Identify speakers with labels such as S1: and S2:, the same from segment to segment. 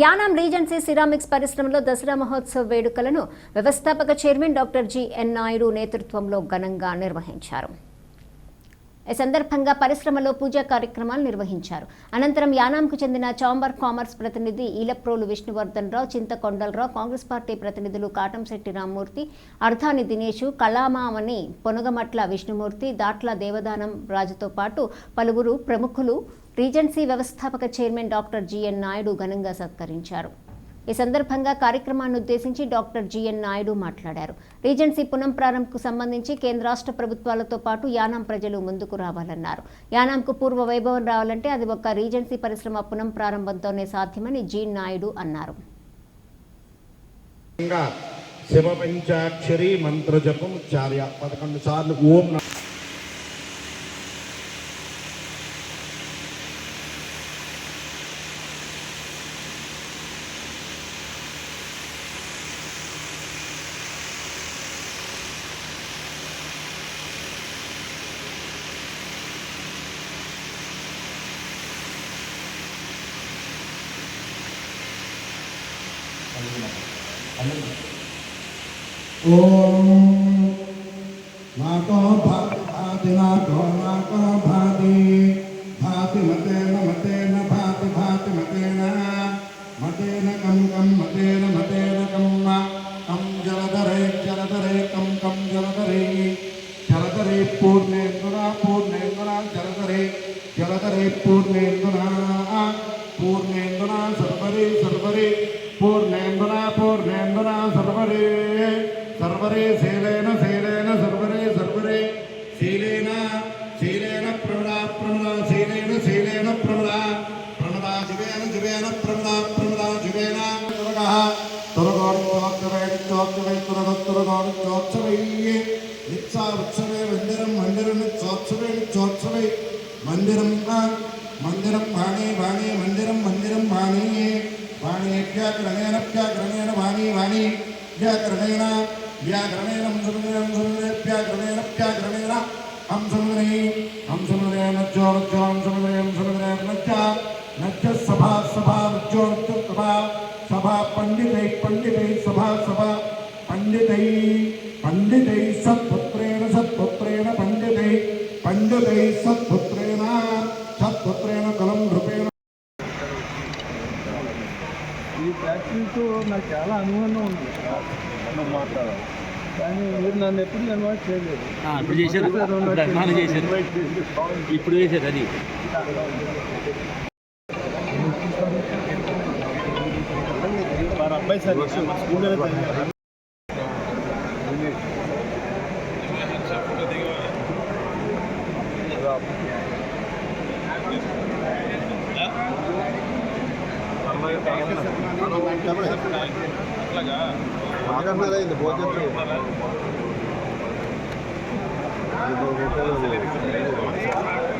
S1: Yanam regency ceramics పరిశ్రమలో దసరా మహోత్సవ వేడుకలను వ్యవస్థాపక చైర్మన్ డాక్టర్ జిఎన్ నాయుడు నేతృత్వంలో ఘనంగా నిర్వహించారు. ఈ సందర్భంగా పరిశ్రమలో పూజా కార్యక్రమాలు నిర్వహించారు. అనంతరం యానాంకు చెందిన చాంబర్ కామర్స్ ప్రతినిధి ఈలప్రోలు విష్ణువర్ధన్ రావు చింతకొండలరావు కాంగ్రెస్ పార్టీ ప్రతినిధులు కాటంశెట్టి రామ్మూర్తి అర్థాని దినేషు కళామామని పొనుగమట్ల విష్ణుమూర్తి దాట్ల దేవదానం రాజుతో పాటు పలువురు ప్రముఖులు రీజెన్సీ వ్యవస్థాపక చైర్మన్ డాక్టర్ జిఎన్ నాయుడు ఘనంగా సత్కరించారు. ఈ సందర్భంగా కార్యక్రమాన్ని ఉద్దేశించి డాక్టర్ జిఎన్ నాయుడు మాట్లాడారు. రీజెన్సీ పునఃప్రారంభకు సంబంధించి కేంద్ర రాష్ట్ర ప్రభుత్వాలతో పాటు యానాం ప్రజలు ముందుకు రావాలన్నారు. యానాంకు పూర్వ వైభవం రావాలంటే అది ఒక రీజెన్సీ పరిశ్రమ పునఃప్రారంభంతోనే సాధ్యమని జి నాయుడు అన్నారు.
S2: శివ పంచాక్షరి మంత్ర జపం చార్య. పదకొండు సార్లు ఓం
S3: ఓం నాతో భాతి భాతి నాతో భాతి భాతి మతేన మతేన భాతి భాతి మతేన మతేన కం కం మతేన మతేన కం కం జలధరే జలధరే కం కం జలధరే జలధరే పూర్ణేందునా పూర్ణేందునా జలధరే జలధరే పూర్ణేందునా పూర్ణేందునా సర్వరే సర్వరే. పూర్ణేందునా పూర్ణేందునా సర్వరే. సర్వరే శీలేన శీలేన సర్వరే సర్వరే. శీలేన శీలేన ప్రమదా ప్రమదా శీలేన శీలేన ప్రమదా ప్రమదా శివేన శివేన ప్రమదా ప్రమదా శివేన తురగః తురగోర్చోత్సవై చోత్సవై తురగోత్తురగోర్చోత్సవై నిత్సా ఉత్సవే మందిరం మందిరం నిత్సోత్సవే मन्दिरं भाणे भाणे मन्दिरं मन्दिरं भाणीये भाणेभ्याकरणेनभ्याकरणेन भाणी भाणी व्याकरणेन व्याकरणेन सुन्दरं सुन्दरेभ्याकरणेनभ्याकरणेन हं सुन्दरी हं सुन्दरे नज्जो नज्जो हं सुन्दरे हं सुन्दरे नज्ज नज्ज सभा सभा नज्जो नज्ज सभा। सभा पण्डितैः पण्डितैः सभा सभा। पण्डितैः पण्डितैः सत्पुत्रेण सत्पुत्रेण पण्डितैः पण्डितैः सत्पुत्रेण సత్పుత్రేణ కలం నృపేణ
S4: ఈ ఫ్యాక్టరీతో నాకు చాలా అనుబంధం ఉంది. మనం మాట్లాడాలి. కానీ మీరు నన్ను ఎప్పుడు ఇన్వైట్ చేయలేదు.
S5: ఆ, ఇప్పుడు చేశారు. చేశారు. ఇప్పుడు చేశారు అది.
S4: వారి అబ్బాయి సార్ స్కూల్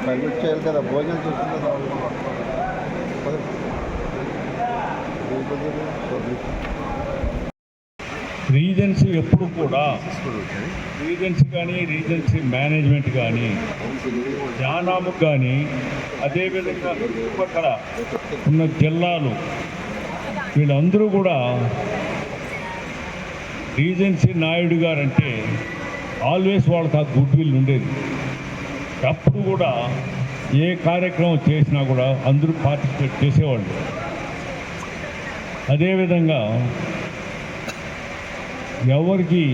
S4: పర్మిట్ చేయాలి కదా భోజనం చూస్తుంది
S6: రీజన్సీ ఎప్పుడు కూడా రీజన్సీ కానీ రీజన్సీ మేనేజ్మెంట్ కానీ యానాము కానీ అదేవిధంగా చుట్టుపక్కల ఉన్న జిల్లాలు వీళ్ళందరూ కూడా రీజెన్సీ నాయుడు గారంటే ఆల్వేస్ వాళ్ళకి ఆ గుడ్ విల్ ఉండేది. అప్పుడు కూడా ఏ కార్యక్రమం చేసినా కూడా అందరూ పార్టిసిపేట్ చేసేవాళ్ళు. అదేవిధంగా ఎవరికి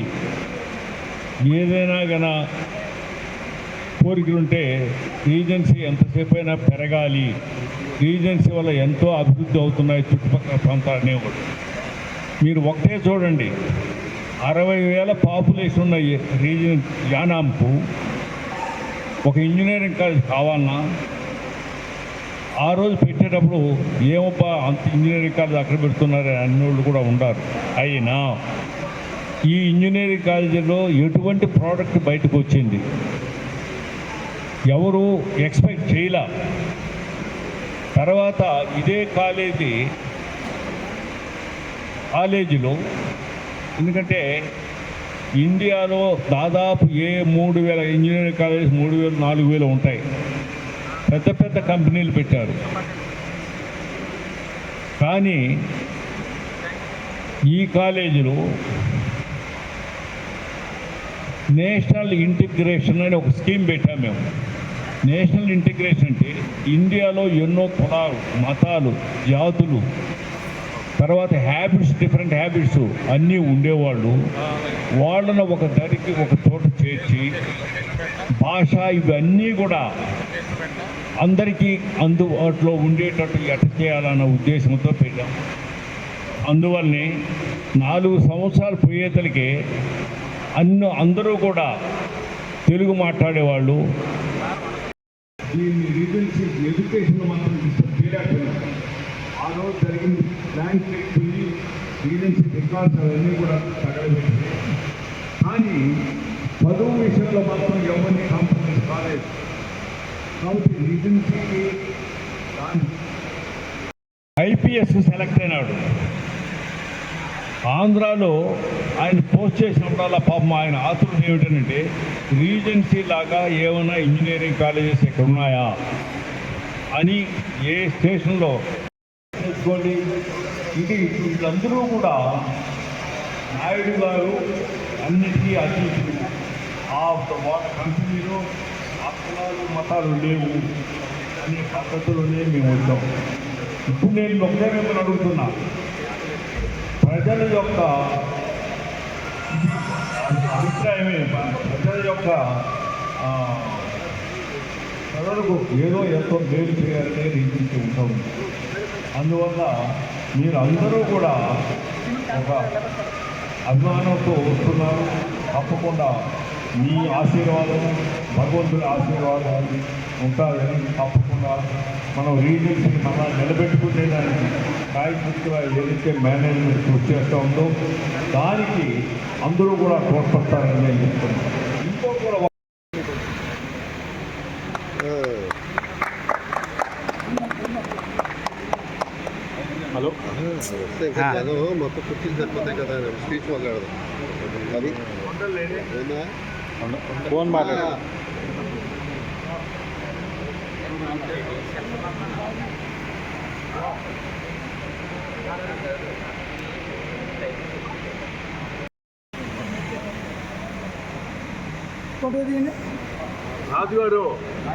S6: ఏదైనా గన కోరికలుంటే రీజెన్సీ ఎంతసేపు అయినా పెరగాలి. రీజెన్సీ వల్ల ఎంతో అభివృద్ధి అవుతున్నాయి చుట్టుపక్కల ప్రాంతాలనే కూడా. మీరు ఒకటే చూడండి. అరవై వేల పాపులేషన్ ఉన్న రీజన్ యానాంపు ఒక ఇంజనీరింగ్ కాలేజ్ కావాలన్నా ఆ రోజు పెట్టేటప్పుడు ఏమబ్బా అంత ఇంజనీరింగ్ కాలేజ్ అక్కడ పెడుతున్నారు అన్నోళ్ళు కూడా ఉండారు. అయినా ఈ ఇంజనీరింగ్ కాలేజీలో ఎటువంటి ప్రోడక్ట్ బయటకు వచ్చింది? ఎవరు ఎక్స్పెక్ట్ చేయలే. తర్వాత ఇదే కాలేజీ కాలేజీలో ఎందుకంటే ఇండియాలో దాదాపు ఏ మూడు వేల ఇంజనీరింగ్ కాలేజ్ మూడు వేలు నాలుగు వేలు ఉంటాయి. పెద్ద పెద్ద కంపెనీలు పెట్టారు. కానీ ఈ కాలేజీలో నేషనల్ ఇంటిగ్రేషన్ అని ఒక స్కీమ్ పెట్టాం మేము. నేషనల్ ఇంటిగ్రేషన్ అంటే ఇండియాలో ఎన్నో కులాలు మతాలు జాతులు తర్వాత హ్యాబిట్స్ డిఫరెంట్ హ్యాబిట్స్ అన్నీ ఉండేవాళ్ళు. వాళ్ళను ఒక దరికి ఒక చోట చేర్చి భాష ఇవన్నీ కూడా అందరికీ అందుబాటులో ఉండేటట్టు ఎట చేయాలన్న ఉద్దేశంతో పెట్టాం. అందువల్లనే నాలుగు సంవత్సరాలు పోయేతలకే అన్ను అందరూ కూడా తెలుగు మాట్లాడేవాళ్ళు. దీన్ని రీజన్సీ ఎడ్యుకేషన్ మాత్రం డిస్టర్బ్ చేయలేకపోయినాం ఆ రోజు జరిగింది ప్లాన్ పెట్టుకుని రీజన్సీ రికార్డ్స్ అవన్నీ కూడా తగలబెట్టి కానీ పదవు విషయంలో మాత్రం ఎవరిని కాంప్రమైజ్ కాలేదు. కాబట్టి రీజన్సీకి ఐపీఎస్ సెలెక్ట్ అయినాడు. ఆంధ్రాలో ఆయన పోస్ట్ చేసినప్పుడల్లా పాపం ఆయన ఆతురత ఏమిటంటే రీజెన్సీ లాగా ఏమైనా ఇంజనీరింగ్ కాలేజెస్ ఇక్కడ ఉన్నాయా అని ఏ స్టేషన్లో తెలుసుకోండి. ఇది వీళ్ళందరూ కూడా నాయుడు గారు అన్నిటికీ అతీతులు. ఆ వాళ్ళ కంపెనీలో అక్కలాలు మతాలు లేవు అనే పద్ధతిలోనే మేము వచ్చాం ఇప్పుడు నేను ఒకటే మిమ్మల్ని అడుగుతున్నా. ప్రజల యొక్క అభిప్రాయమే ప్రజల యొక్క ప్రజలకు ఏదో ఎంతో మేలు చేయాలనే రీతించి ఉంటాం. అందువల్ల మీరు అందరూ కూడా ఒక అభిమానంతో వస్తున్నారు. తప్పకుండా మీ ఆశీర్వాదం భగవంతుడి ఆశీర్వాదాలు ఉంటారని తప్పకుండా మనం రీజన్స్ని మళ్ళా నిలబెట్టు కార్యకర్తగా ఏదైతే మేనేజ్మెంట్ కృషి చేస్తూ ఉందో దానికి అందరూ కూడా తోడ్పడతారని నేను చెప్తున్నాను ఇంకో కూడా
S7: వస్తే ఇంకా జనం మొత్తం కుర్చీలు సరిపోతాయి కదా స్పీచ్ మాట్లాడదాం అది ఉందా?
S4: ఫోన్ మాట్లాడు
S6: రాజు గారు
S7: ఆ